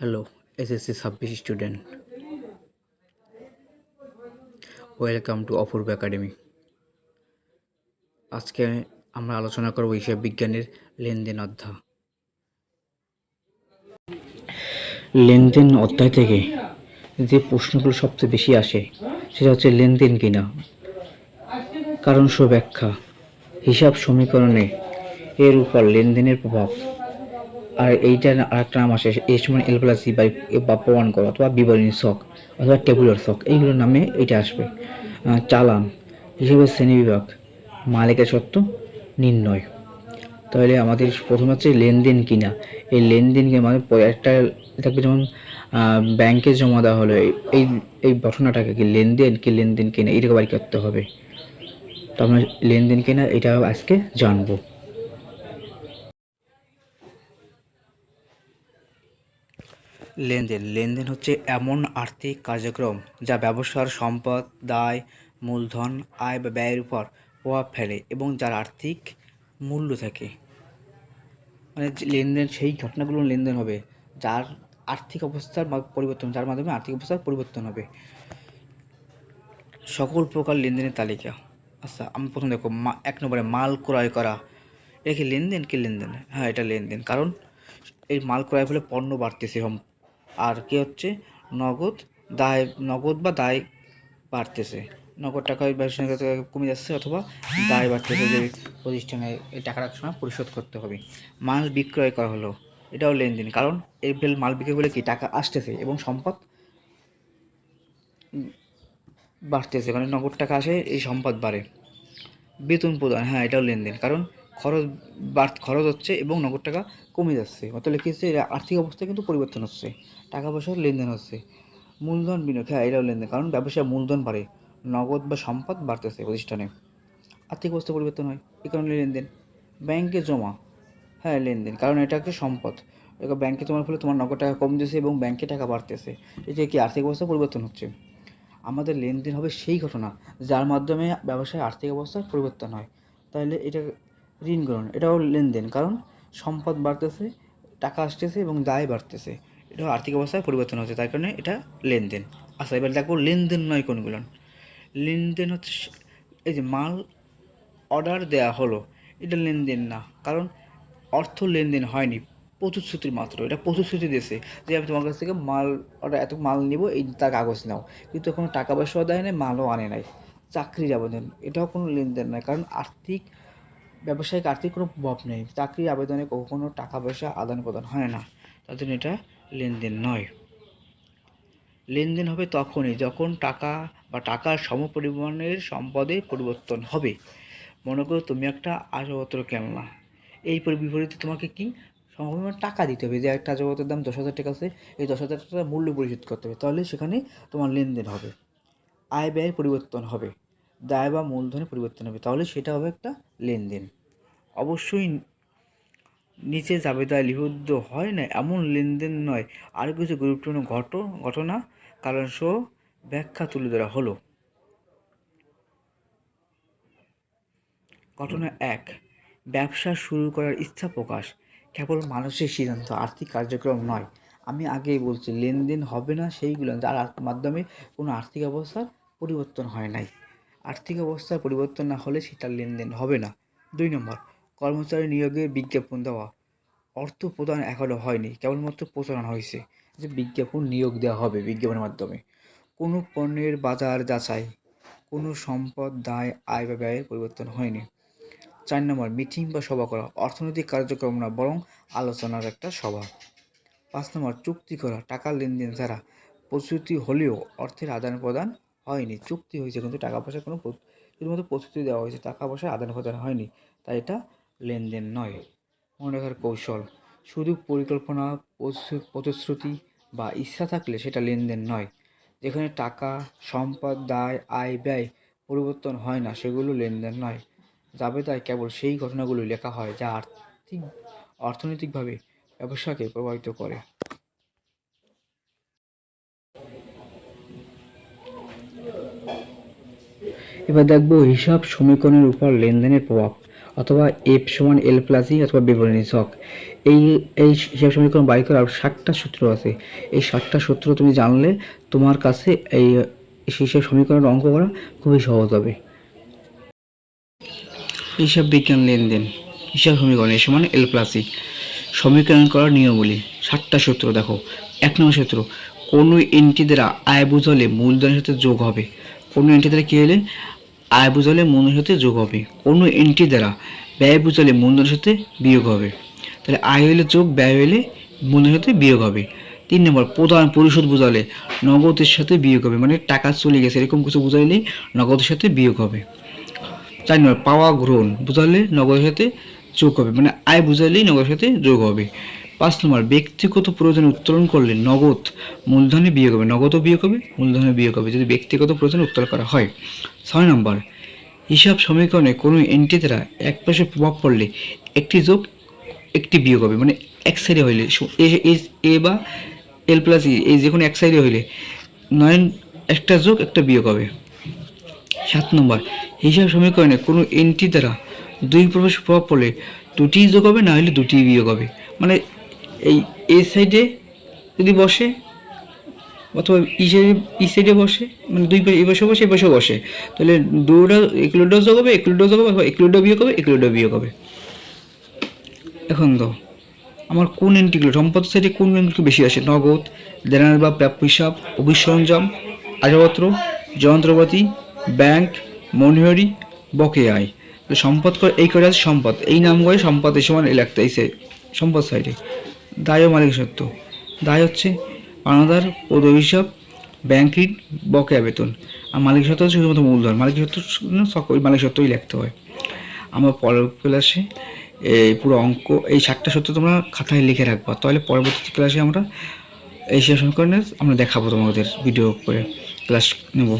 Hello SSC ছাব্বিশ student welcome to Apurba academy আজকে আমরা আলোচনা করব হিসাব বিজ্ঞানের লেনদেন অধ্যায়। লেনদেন অধ্যায় থেকে যে প্রশ্নগুলো সবচেয়ে বেশি আসে, সেটা হচ্ছে লেনদেন কিনা। কারণ সহ ব্যাখ্যা হিসাব সমীকরণে এর উপর লেনদেনের প্রভাব। আর এইটা আরেকটা নাম আসে এস সমান এল প্লাস সি বাই বা প্রমাণ করো, অথবা বিবরণী শখ অথবা টেবুলার শখ এইগুলোর নামে এটা আসবে। চালান হিসেবে শ্রেণীবিভাগ, মালিকের সত্ত্ব নির্ণয়। তাহলে আমাদের প্রথম হচ্ছে লেনদেন কিনা। এই লেনদেনকে আমাদের একটা থাকবে যেমন ব্যাংকে জমা দেওয়া হলো, এই- এই ঘটনাটাকে কি লেনদেন কি লেনদেন কিনা এইটাকে বাড়ি করতে হবে। তো আমরা লেনদেন কিনা, এটা আজকে জানব। লেনদেন। লেনদেন হচ্ছে এমন আর্থিক কার্যক্রম যা ব্যবসার সম্পদ, দায়, মূলধন, আয় বা ব্যয়ের উপর প্রভাব ফেলে এবং যার আর্থিক মূল্য থাকে। মানে লেনদেন, সেই ঘটনাগুলো লেনদেন হবে যার আর্থিক অবস্থার পরিবর্তন, যার মাধ্যমে আর্থিক অবস্থার পরিবর্তন হবে। সকল প্রকার লেনদেনের তালিকা। আচ্ছা আমি প্রথম দেখো, মা এক নম্বরে মাল ক্রয় করা। এটা কি লেনদেন কি লেনদেন? হ্যাঁ এটা লেনদেন। কারণ এই মাল ক্রয় ফলে পণ্য বাড়তেছে আর কি হচ্ছে? নগদ দায়, নগদ বা দায় বাড়তেছে। নগদ টাকা কমে যাচ্ছে অথবা দায় বাড়তেছে যে প্রতিষ্ঠানে এই টাকাটা সময় পরিশোধ করতে হবে। মাল বিক্রয় করা হলো। এটাও লেনদেন। কারণ এই মাল বিক্রয় করলে কি টাকা আসতেছে এবং সম্পদ বাড়তেছে? মানে নগদ টাকা আসে, এই সম্পদ বাড়ে। বেতন প্রদান। হ্যাঁ এটাও লেনদেন। কারণ খরচ বাড়, খরচ হচ্ছে এবং নগদ টাকা কমে যাচ্ছে। অর্থাৎ কি হচ্ছে আর্থিক অবস্থা কিন্তু পরিবর্তন হচ্ছে টাকা পয়সার লেনদেন হচ্ছে, মূলধন বিনিয়োগ হ্যাঁ এটাও লেনদেন, কারণ ব্যবসায় মূলধন বাড়ে, নগদ বা সম্পদ বাড়তেছে প্রতিষ্ঠানে। আর্থিক অবস্থা পরিবর্তন হয়, এই কারণে লেনদেন, ব্যাংকে জমা হ্যাঁ লেনদেন, কারণ এটা একটা সম্পদ। ব্যাংকে জমার ফলে তোমার নগদ টাকা কমতেছে এবং ব্যাংকে টাকা বাড়তেছে এটা কি আর্থিক অবস্থা পরিবর্তন হচ্ছে? আমাদের লেনদেন হবে সেই ঘটনা, যার মাধ্যমে ব্যবসায় আর্থিক অবস্থার পরিবর্তন হয়। তাহলে এটা ঋণ গ্রহণ, এটাও লেনদেন। কারণ সম্পদ বাড়তেছে, টাকা আসতেছে এবং দায় বাড়তেছে। এটাও আর্থিক অবস্থায় পরিবর্তন হচ্ছে তাই কারণে এটা লেনদেন। আচ্ছা এবার দেখো লেনদেন নয় কোনগুলো। লেনদেন হচ্ছে এই যে মাল অর্ডার দেয়া হলো, এটা লেনদেন না। কারণ অর্থ লেনদেন হয়নি, প্রতিশ্রুতির মাত্র। এটা প্রতিশ্রুতি দিয়েছে যে আমি তোমার কাছ থেকে মাল অর্ডার, এত মাল নিব, এই তার কাগজ নাও। কিন্তু কোনো টাকা পয়সাও দেয় নাই, মালও আনে নাই। চাকরির আবেদন, এটাও কোনো লেনদেন নয়। কারণ আর্থিক ব্যবসায়িক আর্থিক কোনো প্রভাব নেই। চাকরির আবেদনে কখনো টাকা পয়সা আদান প্রদান হয় না। জন্য এটা লেনদেন নয়। লেনদেন হবে তখনই যখন টাকা বা টাকার সমপরিমাণের সম্পদে পরিবর্তন হবে। মনে করো তুমি একটা আসবাবপত্র কেনলা। এই পরি- বিপরীতে তোমাকে কি সমপরিমাণ টাকা দিতে হবে? যে একটা আসবাবপত্রের দাম দশ হাজার টাকা আছে, এই দশ হাজার টাকা মূল্য পরিশোধ করতে হবে। তাহলে সেখানে তোমার লেনদেন হবে। আয় ব্যয়ের পরিবর্তন হবে। দায় বা মূলধনে পরিবর্তন হবে। তাহলে সেটা হবে একটা লেনদেন। অবশ্যই নিচে জাবেদায় লিপিবদ্ধ হয় না, এমন লেনদেন নয়। আরও কিছু গুরুত্বপূর্ণ ঘট, ঘটনা কারণ সহ ব্যাখ্যা তুলে ধরা হলো। ঘটনা এক, ব্যবসা শুরু করার ইচ্ছা প্রকাশ। কেবল মানুষের সিদ্ধান্ত, আর্থিক কার্যক্রম নয়। আমি আগেই বলছি, লেনদেন হবে না সেইগুলো, যার মাধ্যমে কোনো আর্থিক অবস্থার পরিবর্তন হয় নাই। আর্থিক অবস্থার পরিবর্তন না হলে সেটা লেনদেন হবে না। দুই নম্বর, কর্মচারী নিয়োগে বিজ্ঞাপন দেওয়া। অর্থ প্রদান এখনও হয়নি, কেবলমাত্র প্রচারণ হয়েছে যে বিজ্ঞাপন নিয়োগ দেওয়া হবে বিজ্ঞাপনের মাধ্যমে। কোনো পণ্যের বাজার যাচাই, কোনো সম্পদ দায়, আয় বা ব্যয়ের পরিবর্তন হয়নি। চার নম্বর, মিটিং বা সভা করা, অর্থনৈতিক কার্যক্রম না, বরং আলোচনার একটা সভা। পাঁচ নম্বর, চুক্তি করা, টাকার লেনদেন ছাড়া প্রস্তুতি হলেও অর্থের আদান প্রদান হয়নি, চুক্তি হয়েছে কিন্তু টাকা পয়সার কোনো শুধুমাত্র প্রস্তুতি দেওয়া হয়েছে, টাকা পয়সা আদান প্রদান হয়নি, তাই এটা লেনদেন নয়। মনে রাখার কৌশল, শুধু পরিকল্পনা প্রতিশ্রুতি বা ইচ্ছা থাকলে সেটা লেনদেন নয়, যেখানে টাকা, সম্পদ, দায়, আয়, ব্যয় পরিবর্তন হয় না, সেগুলো লেনদেন নয়। জাবেদায় কেবল সেই ঘটনাগুলো লেখা হয় যা আর্থিক, অর্থনৈতিকভাবে ব্যবসাকে প্রভাবিত করে। এবার দেখব হিসাব সমীকরণের উপর লেনদেনের প্রভাব, অথবা এফ সমান এল প্লাস ই অথবা বিবরণী ছক এই এই হিসাব সমীকরণ বাই করার ষাটটা সূত্র আছে। এই ষাটটা সূত্র তুমি জানলে তোমার কাছে এই হিসাব সমীকরণের অঙ্ক করা খুবই সহজ হবে। হিসাব বিজ্ঞান লেনদেন, হিসাব সমীকরণ এ সমান এল প্লাস ই সমীকরণ করার নিয়মগুলি সাতটা সূত্র দেখো। এক নম্বর সূত্র, কোনো এন্টি দ্বারা আয় বুঝলে মূলধনের সাথে যোগ হবে। কোনো এন্টি দ্বারা কী হলে? আয় বুঝলে মূলধনের সাথে যোগ হবে। কোনো এন্টি দ্বারা ব্যয় বুঝলে মূলধনের সাথে বিয়োগ হবে। তাহলে আয় হলে যোগ, ব্যয় হলে মূলধনের সাথে বিয়োগ হবে। তিন নম্বর প্রধান পরিশোধ বোঝালে নগদের সাথে বিয়োগ হবে। মানে টাকা চলে গেছে, এরকম কিছু বোঝাইলেই নগদের সাথে বিয়োগ হবে। চার নম্বর, পাওয়া গ্রহণ বোঝালে নগদের সাথে যোগ হবে। মানে আয় বুঝালেই নগদের সাথে যোগ হবে। পাঁচ নম্বর, ব্যক্তিগত প্রয়োজন উত্তোলন করলে নগদ মূলধনে বিয়োগ হবে। নগদও বিয়োগ হবে মূলধনে বিয়োগ হবে। যদি ব্যক্তিগত প্রয়োজন উত্তোলন করা হয়। ছয় নম্বর, হিসাব সমীকরণে কোনো এন্টি দ্বারা এক পাশে প্রভাব পড়লে একটি যোগ একটি বিয়োগ হবে। মানে এক সাইডে হইলে এ- বা এল প্লাস ই এই যে কোনো এক সাইডে হইলে নয়, একটা যোগ, একটা বিয়োগ হবে। সাত নম্বর, হিসাব সমীকরণে কোনো এন্টি দ্বারা দুই প্রবেশ প্রভাব পড়লে দুটি যোগ হবে, না হলে দুটি বিয়োগ হবে। মানে এই এ সাইডে যদি বসে, অথবা ই সাইডে ই সাইডে বসে মানে দুই পাশে, এই পাশে বসে, এই পাশে বসে, তাহলে দুটা একুলোটাও যোগ হবে একুলোটাও যোগ হবে একুলোটাও বিয়োগ হবে একুলোটাও বিয়োগ হবে। এখন তো, আমার কোন এন্ট্রিগুলো সম্পদ সাইডে কোন এন্ট্রিগুলো বেশি আসে? নগদ, দেনার বা প্রাপ্য হিসাব অভিসরঞ্জাম আসবাবপত্র, যন্ত্রপাতি, ব্যাংক মনিহারি বকে আয়। সম্পদ এই করে আছে সম্পদ। এই নাম করে সম্পদ এই সমান লাগতে এই সম্পদ সাইডে। দায় ও মালিক সত্য দায় হচ্ছে পাওনাদার পদ হিসাব ব্যাংক ঋণ, বকেয়া বেতন। আর মালিক সত্য হচ্ছে শুধুমাত্র মূলধন। মালিক সত্য সকল মালিক লিখতে হয়। আমার পরের ক্লাসে এই পুরো অঙ্ক, এই সাতটা সূত্র তোমরা খাতায় লিখে রাখবা। তাহলে পরবর্তী ক্লাসে আমরা এই শেষ আমরা দেখাবো তোমাদের ভিডিও করে। ক্লাস নেব।